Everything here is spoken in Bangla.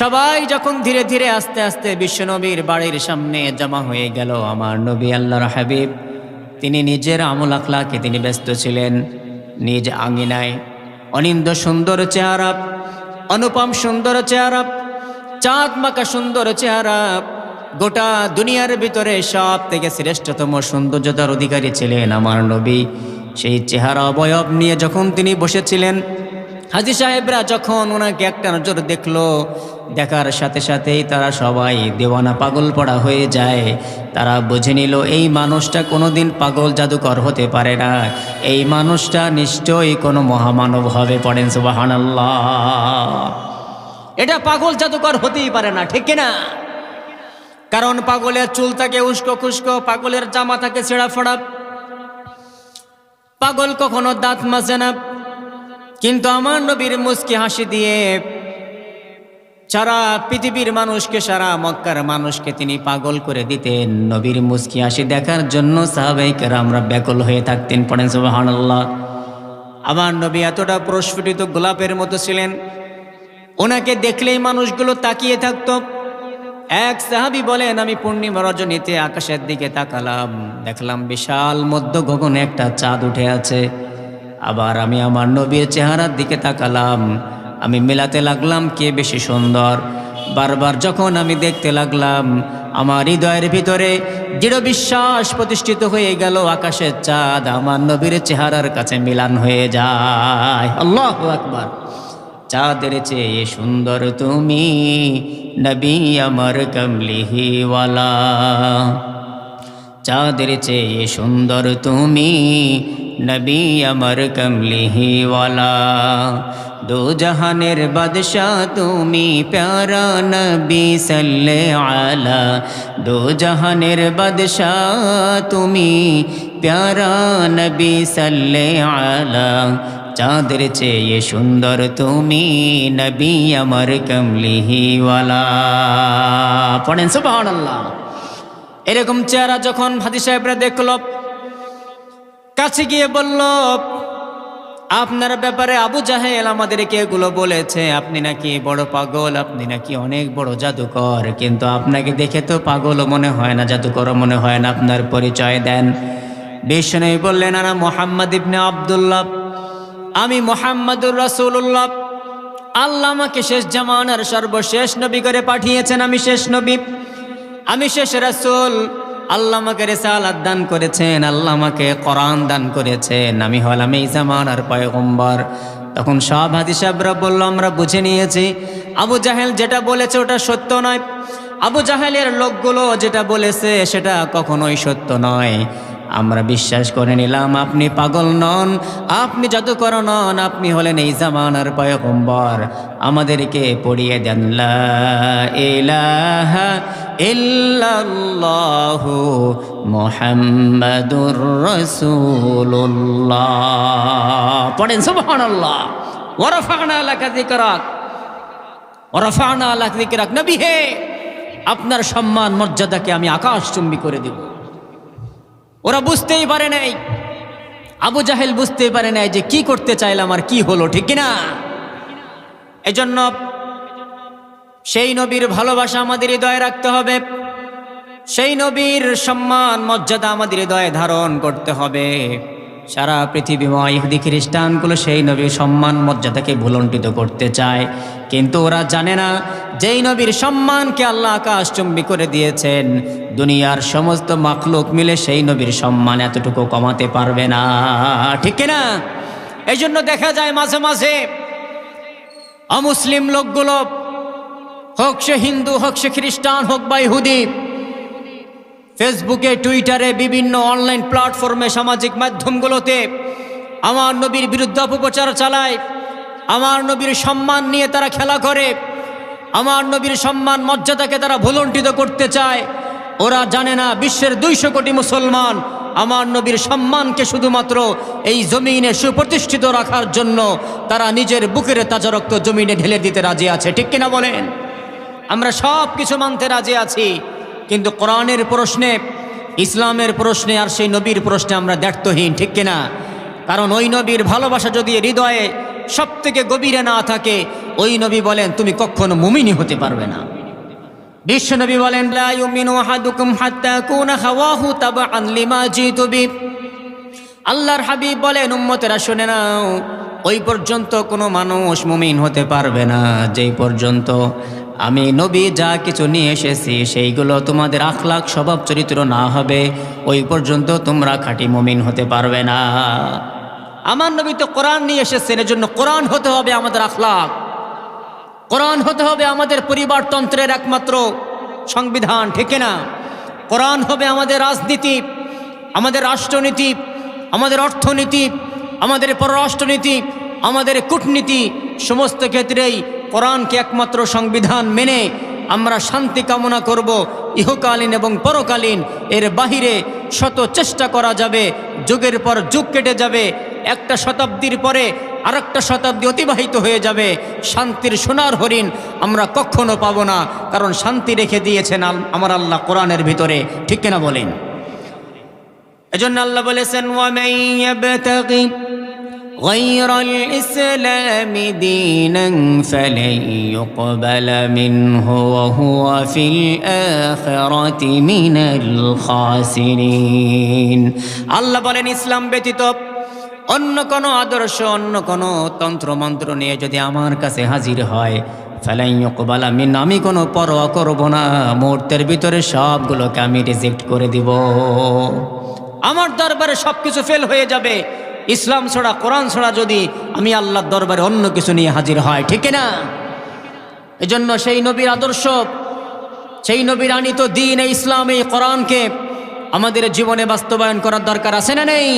সবাই যখন ধীরে ধীরে আস্তে আস্তে বিশ্বনবীর বাড়ির সামনে জমা হয়ে গেল আমার নবী আল্লাহর হাবিব, তিনি নিজের আমল আখলাকে তিনি ব্যস্ত ছিলেন, নিজ আঙিনায় অনিন্দ সুন্দর চেহারা, অনুপম সুন্দর চেহারা, চাঁদ মাকা সুন্দর চেহারা, গোটা দুনিয়ার ভিতরে সব থেকে শ্রেষ্ঠতম সৌন্দর্যতার অধিকারী ছিলেন আমার নবী। সেই চেহারা অবয়ব নিয়ে যখন তিনি বসেছিলেন হাজি সাহেবরা যখন ওনাকে একটা নজর দেখল, দেখার সাথে সাথেই তারা সবাই দেওয়ানা পাগল পড়া হয়ে যায়। তারা বুঝে নিল, এই মানুষটা কোনোদিন পাগল জাদুকর হতে পারে না। এই মানুষটা নিশ্চয়ই কোনো মহামানব হবে পড়েন, সুবাহানাল্লাহ। এটা পাগল জাদুকর হতেই পারে না, ঠিক না কারণ পাগলের চুল থাকে উস্কো খুস্কো, পাগলের জামা থাকে ছেঁড়া ফোড়া পাগল কখনো দাঁত মাজে না। কিন্তু আমার নবীর মুস্কি হাসি দিয়ে সারা পৃথিবীর মানুষকে, সারা মক্কার মানুষকে তিনি পাগল করে দিতেন। নবীর মুস্কি হাসি দেখার জন্য সাহাবাইকার আমরা ব্যাকুল হয়ে থাকতেন, পড়েন সুবহানাল্লাহ। আমার নবী এতটা প্রস্ফুটিত গোলাপের মতো ছিলেন। ওনাকে দেখলেই মানুষগুলো তাকিয়ে থাকত। এক সাহাবি বলেন, আমি পূর্ণিমা রজনীতে আকাশের দিকে তাকালাম। দেখলাম বিশাল মধ্য গগনে একটা চাঁদ উঠে আছে। আবার আমি আমার নবীর চেহারার দিকে তাকালাম। আমি মেলাতে লাগলাম কে বেশি সুন্দর। বারবার যখন আমি দেখতে লাগলাম, আমার হৃদয়ের ভিতরে দৃঢ় বিশ্বাস প্রতিষ্ঠিত হয়ে গেল, আকাশের চাঁদ আমার নবীর চেহারার কাছে মিলান হয়ে যায়। আল্লাহ আকবার। চাঁদের চেয়ে সুন্দর তুমি, নবী আমার কমলিহিওয়ালা চাঁদের চেয়ে সুন্দর তুমি নবী আমার কমলিহিওয়ালা দো জাহানের বাদশাহ তুমি প্যারা নবী সাল্লে আলা দো জাহানের বাদশাহ তুমি প্যারা নবী সাল্লে আলা চাঁদের চেয়ে সুন্দর তুমি নবী আমার কমলিহিওয়ালা পড়েন সুবাহ এরকম চেহারা যখন ভাদি সাহেবরা দেখল কাছে গিয়ে বলল, আপনার ব্যাপারে আবু জাহেল আমাদেরকে এগুলো বলেছে, আপনি নাকি বড় পাগল, আপনি নাকি অনেক বড় জাদুকর। কিন্তু আপনাকে দেখে তো পাগল মনে হয় না, জাদুকর মনে হয় না, আপনার পরিচয় দেন। বিষ্ণু বললেন আনা মোহাম্মদ ইবনে আবদুল্লাহ, আমি মোহাম্মদুর রাসূলুল্লাহ। আল্লাহ আমাকে শেষ জামানার সর্বশেষ নবী করে পাঠিয়েছেন, আমি শেষ নবী। আমি শেষ রাসূল। আল্লাহ আমাকে রেসালাত দান করেছেন, আল্লাহ আমাকে কোরআন দান করেছেন। আমি হলাম এই জামানার পয়গম্বর। তখন সব হাদি সাহেবরা বলল, আমরা বুঝে নিয়েছি। আবু জাহেল যেটা বলেছে ওটা সত্য নয়। আবু জাহেলের লোকগুলো যেটা বলেছে সেটা কখনোই সত্য নয়। আমরা বিশ্বাস করে নিলাম আপনি পাগল নন, আপনি জাদুকর নন, আপনি হলেন এই জামানার পয়গম্বর। আমাদেরকে পড়িয়ে দেন পড়েন আপনার সম্মান মর্যাদাকে আমি আকাশচুম্বী করে দেব। ওরা বুঝতেই পারে নাই। আবু জাহেল বুঝতেই পারে নাই যে কি করতে চাইলাম আর কি হলো, ঠিক না এজন্য সেই নবীর ভালোবাসা আমাদের হৃদয়ে রাখতে হবে। সেই নবীর সম্মান, মর্যাদা আমাদের হৃদয়ে ধারণ করতে হবে। সারা পৃথিবীময় ইহুদি খ্রিস্টানগুলো সেই নবীর সম্মান, মর্যাদাকে ভুলণ্ঠিত করতে চায়। কিন্তু ওরা জানে না, যেই নবীর সম্মানকে আল্লাহ আকাশচুম্বী করে দিয়েছেন, দুনিয়ার সমস্ত মাখলুক মিলে সেই নবীর সম্মান এতটুকু কমাতে পারবে না। ঠিক না এই জন্য দেখা যায় মাঝে মাঝে অমুসলিম লোকগুলো, হোক সে হিন্দু, হোক সে খ্রিস্টান, হোক বা ইহুদি ফেসবুকে, টুইটারে, বিভিন্ন অনলাইন প্ল্যাটফর্মে সামাজিক মাধ্যমগুলোতে আমার নবীর বিরুদ্ধে অপপ্রচার চালায়, আমার নবীর সম্মান নিয়ে তারা খেলা করে, আমার নবীর সম্মান মর্যাদাকে তারা ভুলণ্ঠিত করতে চায়। ওরা জানে না বিশ্বের দুইশো কোটি মুসলমান আমার নবীর সম্মানকে শুধুমাত্র এই জমিনে সুপ্রতিষ্ঠিত রাখার জন্য তারা নিজের বুকের তাজা রক্ত জমিনে ঢেলে দিতে রাজি আছে। ঠিক কিনা বলেন? আমরা সব কিছু মানতে রাজি আছি। কিন্তু কোরআনের প্রশ্নে, ইসলামের প্রশ্নে আর সেই নবীর প্রশ্নে আমরা দ্ব্যর্থহীন, ঠিক কিনা? কারণ ওই নবীর ভালোবাসা যদি হৃদয়ে সব থেকে গভীরে না থাকে, ওই নবী বলেন, তুমি কখনো মুমিনি হতে পারবে না। বিশ্বনবী বলেন আল্লাহর হাবিব বলেন, উম্মতেরা, শুনে নাও, ওই পর্যন্ত কোনো মানুষ মুমিন হতে পারবে না। যেই পর্যন্ত আমি নবী, যা কিছু নিয়ে এসেছি, সেইগুলো তোমাদের আখলাখ স্বভাব চরিত্র না হবে। ওই পর্যন্ত তোমরা খাঁটি মুমিন হতে পারবে না। আমার নবী তো কোরআন নিয়ে এসেছেন, এজন্য কোরআন হতে হবে আমাদের আখলাখ। কোরআন হতে হবে আমাদের পরিবারতন্ত্রের একমাত্র সংবিধান, ঠিক না? কোরআন হবে আমাদের রাজনীতি, আমাদের রাষ্ট্রনীতি, আমাদের অর্থনীতি, আমাদের পররাষ্ট্রনীতি, আমাদের কূটনীতি, সমস্ত ক্ষেত্রেই কোরআনকে একমাত্র সংবিধান মেনে আমরা শান্তি কামনা করব, ইহকালীন এবং পরকালীন। এর বাহিরে শত চেষ্টা করা যাবে, যুগের পর যুগ কেটে যাবে, একটা শতাব্দীর পরে আরেকটা শতাব্দী অতিবাহিত হয়ে যাবে। শান্তির সোনার হরিণ আমরা কখনো পাবো না, কারণ শান্তি রেখে দিয়েছেন আমার আল্লাহ কোরআনের ভিতরে। ঠিক কিনা বলেন? এজন্য আল্লাহ বলেছেন غير الإسلام دينا فلن يقبل منه وهو في الآخرة من الخاسرين আল্লাহ বলেন ইসলাম ব্যতীত অন্য কোনো আদর্শ অন্য কোনো তন্ত্র মন্ত্র নিয়ে যদি আমার কাছে হাজির হয় ফেলাইকবালা মিন আমি কোনো পরোয়া করব না মুহূর্তের ভিতরে সবগুলোকে আমি রিজেক্ট করে দিব আমার দরবারে সব কিছু ফেল হয়ে যাবে ইসলাম ছড়া, কোরআন ছড়া যদি আমি আল্লাহর দরবারে অন্য কিছু নিয়ে হাজির হয়, ঠিক না এজন্য সেই নবীর আদর্শ, সেই নবীর আনিত দিন এই ইসলাম, এই কোরআনকে আমাদের জীবনে বাস্তবায়ন করার দরকার আছে না নেই?